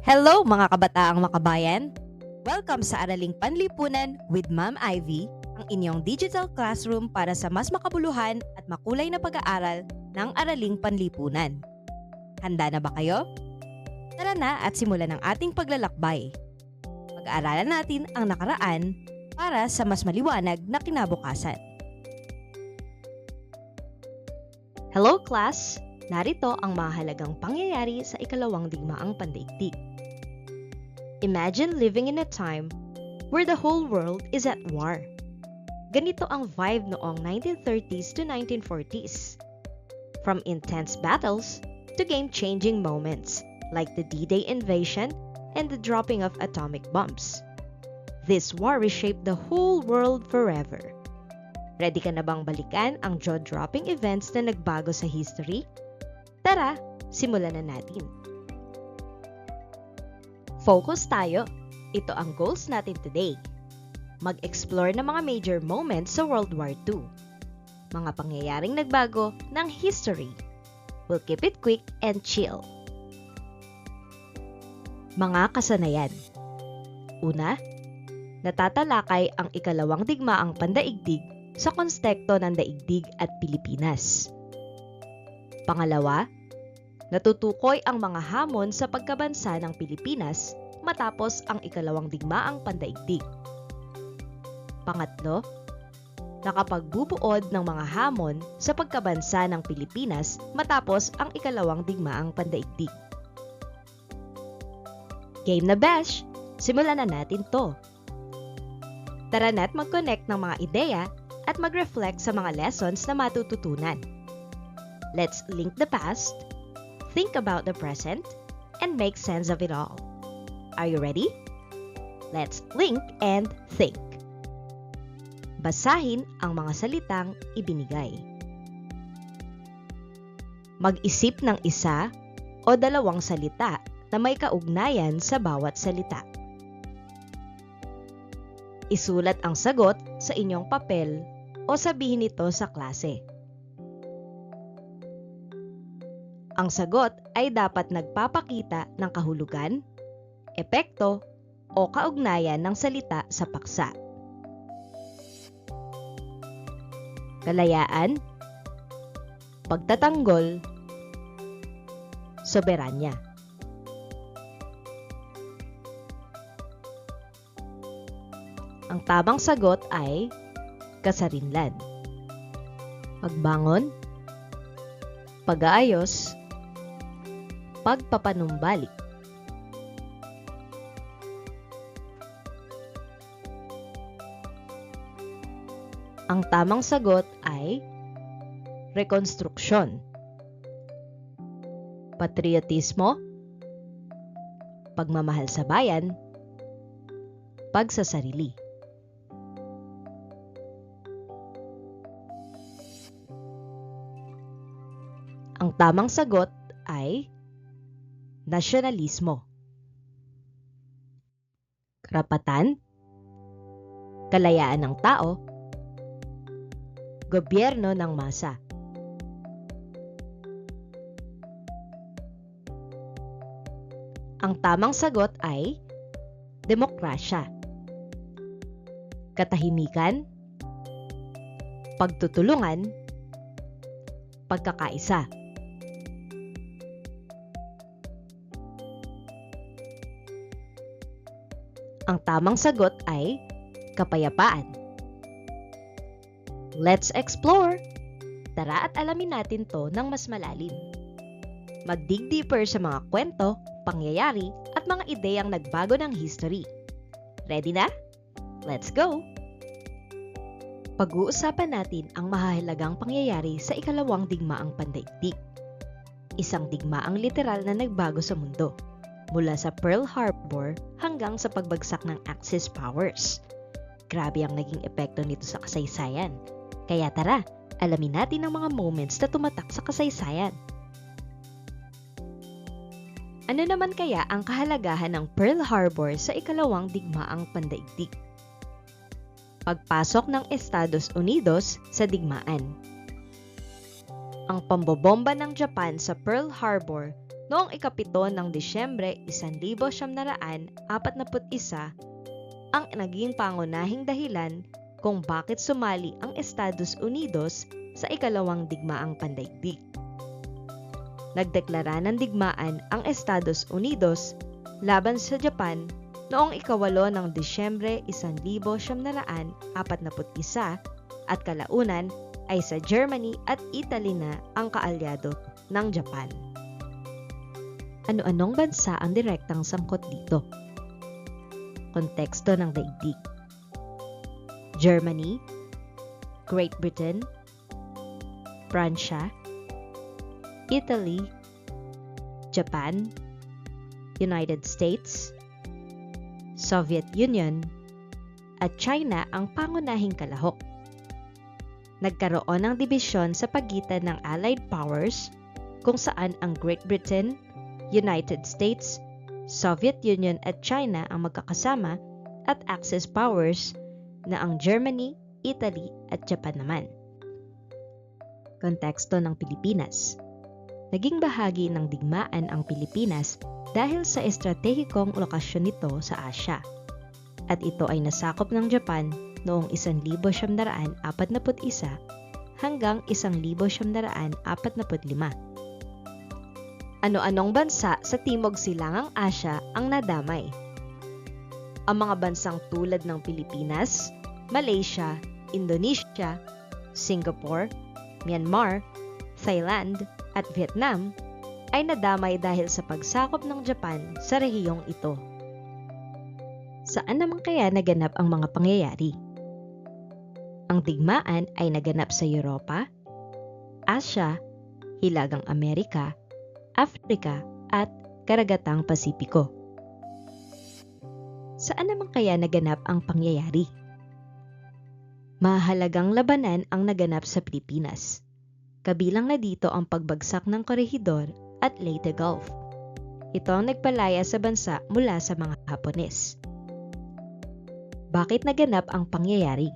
Hello mga kabataang makabayan! Welcome sa Araling Panlipunan with Ma'am Ivy, ang inyong digital classroom para sa mas makabuluhan at makulay na pag-aaral ng Araling Panlipunan. Handa na ba kayo? Tara na at simulan ang ating paglalakbay. Pag-aaralan natin ang nakaraan para sa mas maliwanag na kinabukasan. Hello class! Narito ang mahalagang pangyayari sa ikalawang digmaang pandaigdig. Imagine living in a time where the whole world is at war. Ganito ang vibe noong 1930s to 1940s. From intense battles to game-changing moments like the D-Day invasion and the dropping of atomic bombs. This war reshaped the whole world forever. Ready ka na bang balikan ang jaw-dropping events na nagbago sa history? Tara, simulan na natin. Focus tayo. Ito ang goals natin today. Mag-explore ng mga major moments sa World War II. Mga pangyayaring nagbago ng history. We'll keep it quick and chill. Mga kasanayan. Una, natatalakay ang ikalawang digmaang pandaigdig sa konstekto ng daigdig at Pilipinas. Pangalawa, natutukoy ang mga hamon sa pagkabansa ng Pilipinas matapos ang ikalawang digmaang pandaigdig. Pangatlo, nakapagbubuod ng mga hamon sa pagkabansa ng Pilipinas matapos ang ikalawang digmaang pandaigdig. Game na Besh! Simulan na natin to. Tara na't mag-connect ng mga ideya at mag-reflect sa mga lessons na matututunan. Let's link the past, think about the present, and make sense of it all. Are you ready? Let's link and think. Basahin ang mga salitang ibinigay. Mag-isip ng isa o dalawang salita na may kaugnayan sa bawat salita. Isulat ang sagot sa inyong papel o sabihin ito sa klase. Ang sagot ay dapat nagpapakita ng kahulugan, epekto, o kaugnayan ng salita sa paksa. Kalayaan, pagtatanggol, soberanya. Ang tamang sagot ay kasarinlan. Pagbangon, pag-aayos, pagpapanumbalik. Ang tamang sagot ay rekonstruksyon. Patriotismo, pagmamahal sa bayan, pagsasarili. Ang tamang sagot ay nasyonalismo. Karapatan, kalayaan ng tao, gobyerno ng masa. Ang tamang sagot ay demokrasya. Katahimikan, pagtutulungan, pagkakaisa. Ang tamang sagot ay kapayapaan. Let's explore! Tara at alamin natin to ng mas malalim. Mag-dig deeper sa mga kwento, pangyayari, at mga ideyang nagbago ng history. Ready na? Let's go! Pag-uusapan natin ang mahahalagang pangyayari sa ikalawang digmaang pandaigdig. Isang digmaang literal na nagbago sa mundo mula sa Pearl Harbor hanggang sa pagbagsak ng Axis powers. Grabe ang naging epekto nito sa kasaysayan. Kaya tara, alamin natin ang mga moments na tumatak sa kasaysayan. Ano naman kaya ang kahalagahan ng Pearl Harbor sa ikalawang digmaang pandaigdig? Pagpasok ng Estados Unidos sa digmaan. Ang pambobomba ng Japan sa Pearl Harbor noong ikapito ng Disyembre 1941 ang naging pangunahing dahilan kung bakit sumali ang Estados Unidos sa ikalawang digmaang pandaigdig. Nagdeklara ng digmaan ang Estados Unidos laban sa Japan noong ikawalo ng Disyembre 1941 at kalaunan ay sa Germany at Italy na ang kaalyado ng Japan. Ano-anong bansa ang direktang sangkot dito? Konteksto ng daigdig. Germany, Great Britain, Pransya, Italy, Japan, United States, Soviet Union, at China ang pangunahing kalahok. Nagkaroon ng dibisyon sa pagitan ng Allied Powers kung saan ang Great Britain, United States, Soviet Union at China ang magkakasama at Axis Powers na ang Germany, Italy at Japan naman. Konteksto ng Pilipinas Naging bahagi ng digmaan ang Pilipinas dahil sa estratehikong lokasyon nito sa Asya. At ito ay nasakop ng Japan noong 1941 hanggang 1945. Ano-anong bansa sa Timog Silangang Asya ang nadamay? Ang mga bansang tulad ng Pilipinas, Malaysia, Indonesia, Singapore, Myanmar, Thailand, at Vietnam ay nadamay dahil sa pagsakop ng Japan sa rehiyong ito. Saan naman kaya naganap ang mga pangyayari? Ang digmaan ay naganap sa Europa, Asya, Hilagang Amerika, Afrika at Karagatang Pasipiko. Saan naman kaya naganap ang pangyayari? Mahalagang labanan ang naganap sa Pilipinas. Kabilang na dito ang pagbagsak ng korehidor at Leyte Gulf. Ito ang nagpalaya sa bansa mula sa mga Hapones. Bakit naganap ang pangyayari?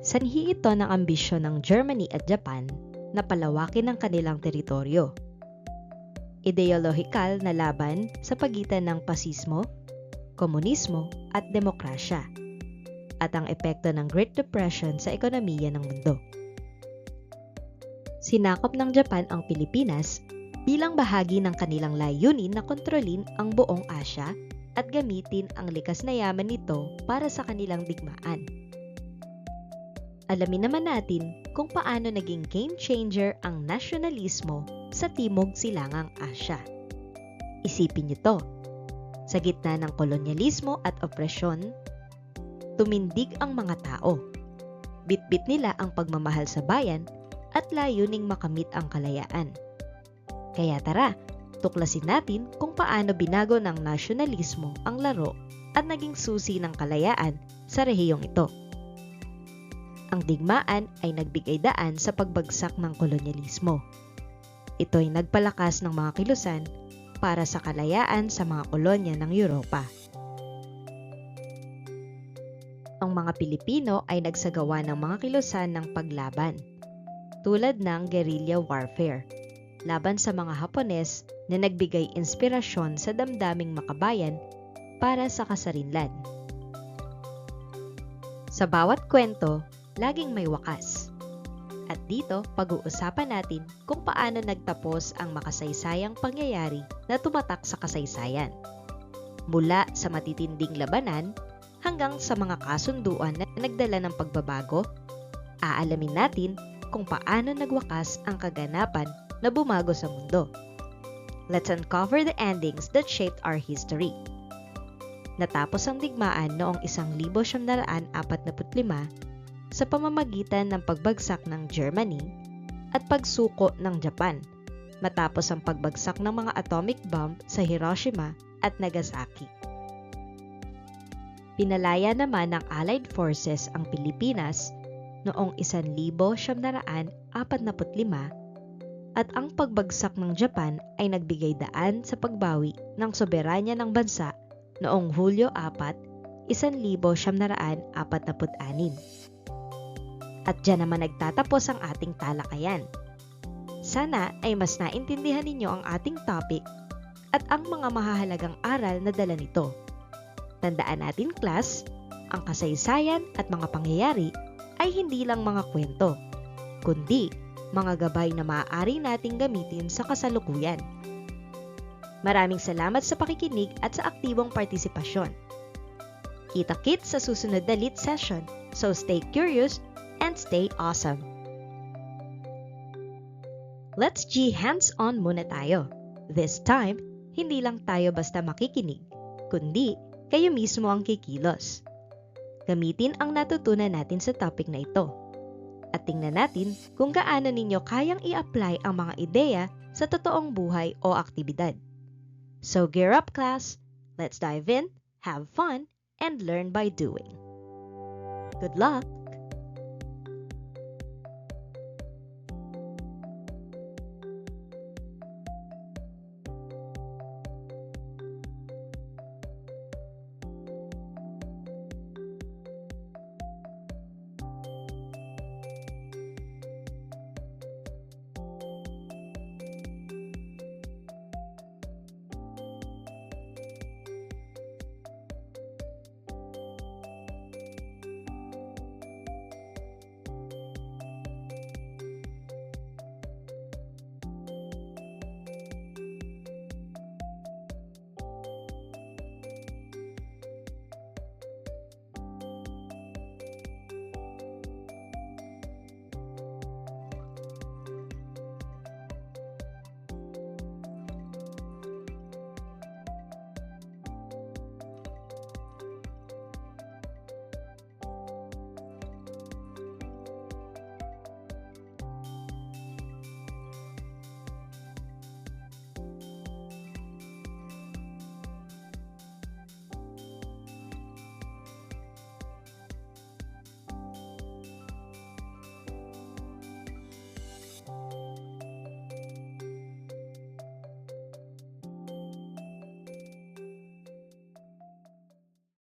Sanhi ito ng ambisyon ng Germany at Japan na palawakin ang kanilang teritoryo. Ideolohikal na laban sa pagitan ng pasismo, komunismo at demokrasya at ang epekto ng Great Depression sa ekonomiya ng mundo. Sinakop ng Japan ang Pilipinas bilang bahagi ng kanilang layunin na kontrolin ang buong Asya at gamitin ang likas na yaman nito para sa kanilang digmaan. Alamin naman natin kung paano naging game changer ang nasyonalismo sa Timog Silangang Asya. Isipin niyo to. Sa gitna ng kolonyalismo at opresyon, tumindig ang mga tao. Bitbit nila ang pagmamahal sa bayan at layuning makamit ang kalayaan. Kaya tara, tuklasin natin kung paano binago ng nasyonalismo ang laro at naging susi ng kalayaan sa rehiyong ito. Ang digmaan ay nagbigay daan sa pagbagsak ng kolonyalismo. Ito ay nagpalakas ng mga kilusan para sa kalayaan sa mga kolonya ng Europa. Ang mga Pilipino ay nagsagawa ng mga kilusan ng paglaban, tulad ng guerrilla warfare laban sa mga Hapones na nagbigay inspirasyon sa damdaming makabayan para sa kasarinlan. Sa bawat kwento, laging may wakas. At dito, pag-uusapan natin kung paano nagtapos ang makasaysayang pangyayari na tumatak sa kasaysayan. Mula sa matitinding labanan hanggang sa mga kasunduan na nagdala ng pagbabago, aalamin natin kung paano nagwakas ang kaganapan na bumago sa mundo. Let's uncover the endings that shaped our history. Natapos ang digmaan noong 1945 sa pamamagitan ng pagbagsak ng Germany at pagsuko ng Japan matapos ang pagbagsak ng mga atomic bomb sa Hiroshima at Nagasaki. Pinalaya naman ng Allied Forces ang Pilipinas noong 1945 at ang pagbagsak ng Japan ay nagbigay daan sa pagbawi ng soberanya ng bansa noong Hulyo 4, 1946. At dyan naman nagtatapos ang ating talakayan. Sana ay mas naintindihan ninyo ang ating topic at ang mga mahahalagang aral na dala nito. Tandaan natin, class, ang kasaysayan at mga pangyayari ay hindi lang mga kwento, kundi mga gabay na maaari nating gamitin sa kasalukuyan. Maraming salamat sa pakikinig at sa aktibong partisipasyon. Kita-kit sa susunod na lit session, so stay curious and stay awesome. Let's G hands-on muna tayo. This time, hindi lang tayo basta makikinig, kundi kayo mismo ang kikilos. Gamitin ang natutunan natin sa topic na ito. At tingnan natin kung gaano ninyo kayang i-apply ang mga ideya sa totoong buhay o aktibidad. So gear up class, let's dive in, have fun, and learn by doing. Good luck!